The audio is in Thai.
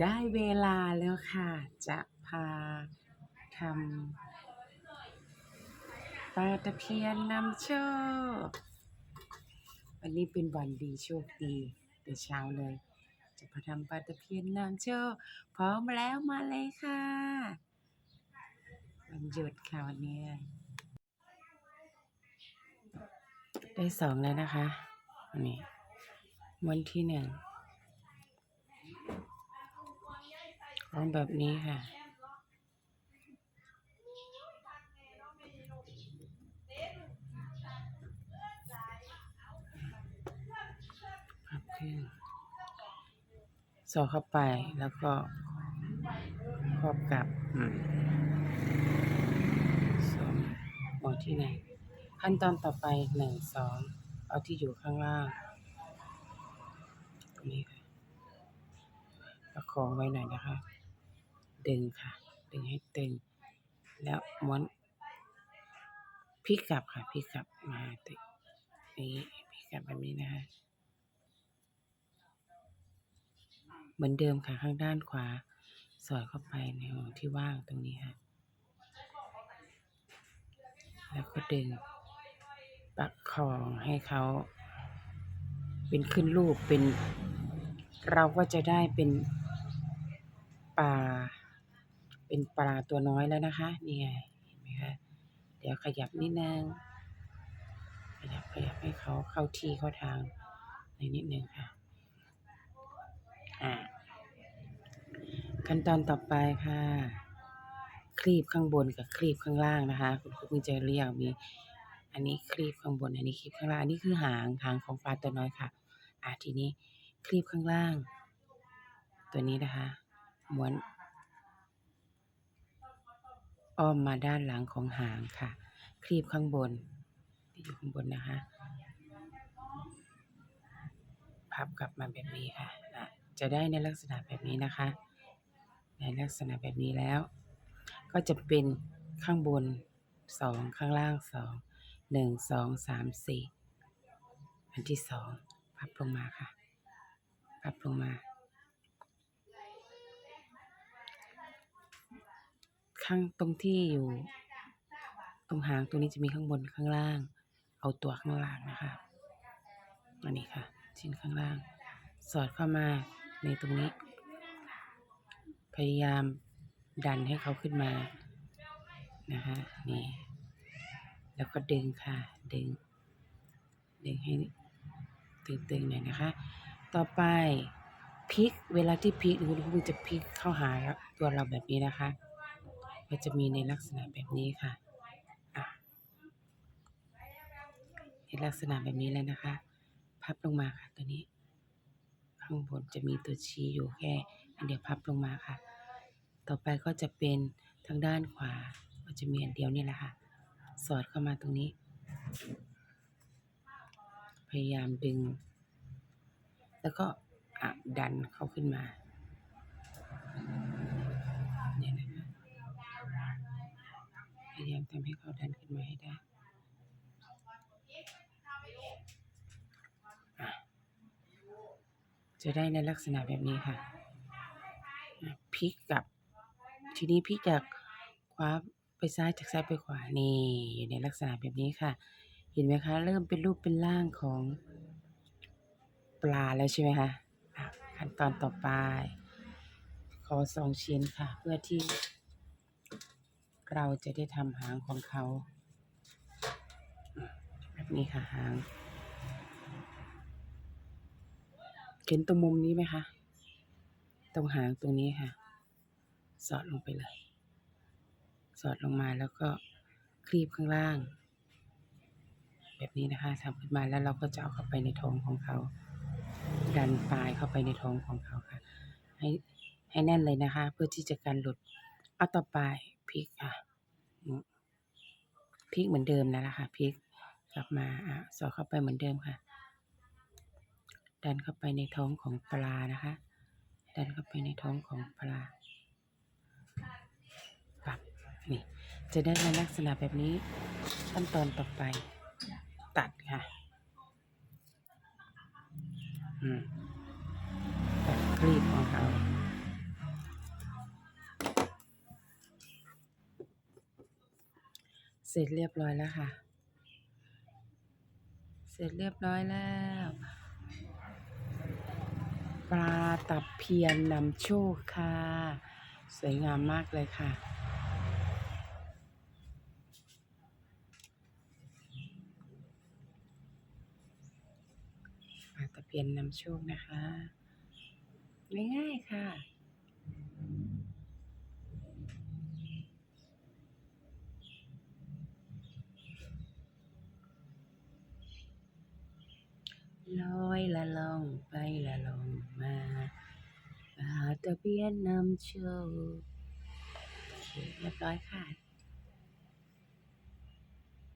ได้เวลาแล้วค่ะ จะพาทำปลาตะเพียนนำโชควันนี้เป็นวันดีโชคดีแต่เช้าเลย จะพาทำปลาตะเพียนนำโชคพร้อมแล้วมาเลยค่ะ วันหยุดค่ะวันนี้ ได้สองแล้วนะคะอันนี้วันที่หนึ่ง ของแบบนี้ค่ะ พับขึ้นสอดเข้าไปแล้วก็ครอบกลับอืมสวมหัวที่ไหน ขั้นตอนต่อไปหนึ่งสองเอาที่อยู่ข้างล่างตรงนี้ค่ะประคองไว้หน่อยนะคะ ดึงค่ะ ดึงให้ตึง แล้วม้วนพลิกกลับค่ะพลิกกลับมาตึงนี้พลิกกลับแบบนี้นะคะเหมือนเดิมค่ะข้างด้านขวา สอดเข้าไปในหัวที่ว่างตรงนี้ค่ะ แล้วก็ดึงประคองให้เขา เป็นขึ้นรูปเป็น เราก็จะได้เป็นปลา เป็นปลาตัวน้อยแล้วนะคะนี่ไงเห็นไหมคะเดี๋ยวขยับนิดนึงขยับขยับให้เขาเข้าที่เข้าทางในนิดนึงค่ะอ่าขั้นตอนต่อไปค่ะ คลีบข้างบนกับคลีบข้างล่างนะคะ คุณครูเพิ่งจะเรียกมี อันนี้คลีบข้างบน อันนี้คลีบข้างล่างอันนี้คือหางหางของปลาตัวน้อยค่ะ อ่าทีนี้คลีบข้างล่าง ตัวนี้นะคะม้วน อ้อมมาด้านหลังของหางค่ะคลีบข้างบนที่อยู่ข้างบนนะคะ พับกลับมาแบบนี้ค่ะอะจะได้ในลักษณะแบบนี้นะคะ ในลักษณะแบบนี้แล้ว ก็จะเป็นข้างบนสองข้างล่างสองหนึ่งสองสามสี่อันที่สองพับลงมาค่ะ พับลงมา ข้างตรงที่อยู่ ตรงหางตรงนี้จะมีข้างบนข้างล่าง เอาตัวข้างล่างนะคะอันนี้ค่ะ ชิ้นข้างล่าง สอดเข้ามาในตรงนี้ พยายามดันให้เขาขึ้นมานะคะนี่ แล้วก็ดึงค่ะ ดึง ดึงให้ตึงๆหน่อยนะคะ ต่อไปพลิกเวลาที่พลิกคุณครูจะพลิกเข้าหาตัวเราแบบนี้นะคะ ก็จะมีในลักษณะแบบนี้ค่ะอะในลักษณะแบบนี้เลยนะคะ พับลงมาค่ะตัวนี้ ข้างบนจะมีตัวชี้อยู่แค่อันเดียวพับลงมาค่ะ ต่อไปก็จะเป็นทางด้านขวา ก็จะมีอันเดียวนี่แหละค่ะ สอดเข้ามาตรงนี้ พยายามดึง แล้วก็ดันเข้าขึ้นมาเนี่ยนะคะพ ยายามทำให้เขาดันขึ้นมาให้ได้จะได้ในลักษณะแบบนี้ค่ะพลิกกลับ ทีนี้พลิกจากขวาไปซ้ายจากซ้ายไปขวานี่อยู่ในลักษณะแบบนี้ค่ะ เห็นไหมคะ เริ่มเป็นรูปเป็นร่างของปลาแล้วใช่ไหมคะอะขั้นตอนต่อไป ขอสองชิ้นค่ะ เพื่อที่ เราจะได้ทำหางของเขา แบบนี้ค่ะหาง เห็นตรงมุมนี้ไหมคะ ตรงหางตรงนี้ค่ะ สอดลงไปเลย สอดลงมาแล้วก็คลีบข้างล่าง แบบนี้นะคะทำขึ้นมาแล้วเราก็จะเอาเข้าไปในท้องของเขา ดันปลายเข้าไปในท้องของเขาค่ะ ให้ให้แน่นเลยนะคะ เพื่อที่จะกันหลุด เอาต่อไป พลิกค่ะพลิกเหมือนเดิมนั่นแหละค่ะพลิกกลับมาอะสอดเข้าไปเหมือนเดิมค่ะ ดันเข้าไปในท้องของปลานะคะ ดันเข้าไปในท้องของปลาปับนี่จะได้ในลักษณะแบบนี้ขั้นตอนต่อไปตัดค่ะอืมตัดคลีบของเขา เสร็จเรียบร้อยแล้วค่ะ เสร็จเรียบร้อยแล้ว ปลาตับเพียนนำโชคค่ะ สวยงามมากเลยค่ะปลาตะเพียนนำโชคนะคะ ง่ายๆค่ะ ลอย ละล่องไปละล่องมาหาตะเบียนนำโชคโอเคเรียบร้อยค่ะ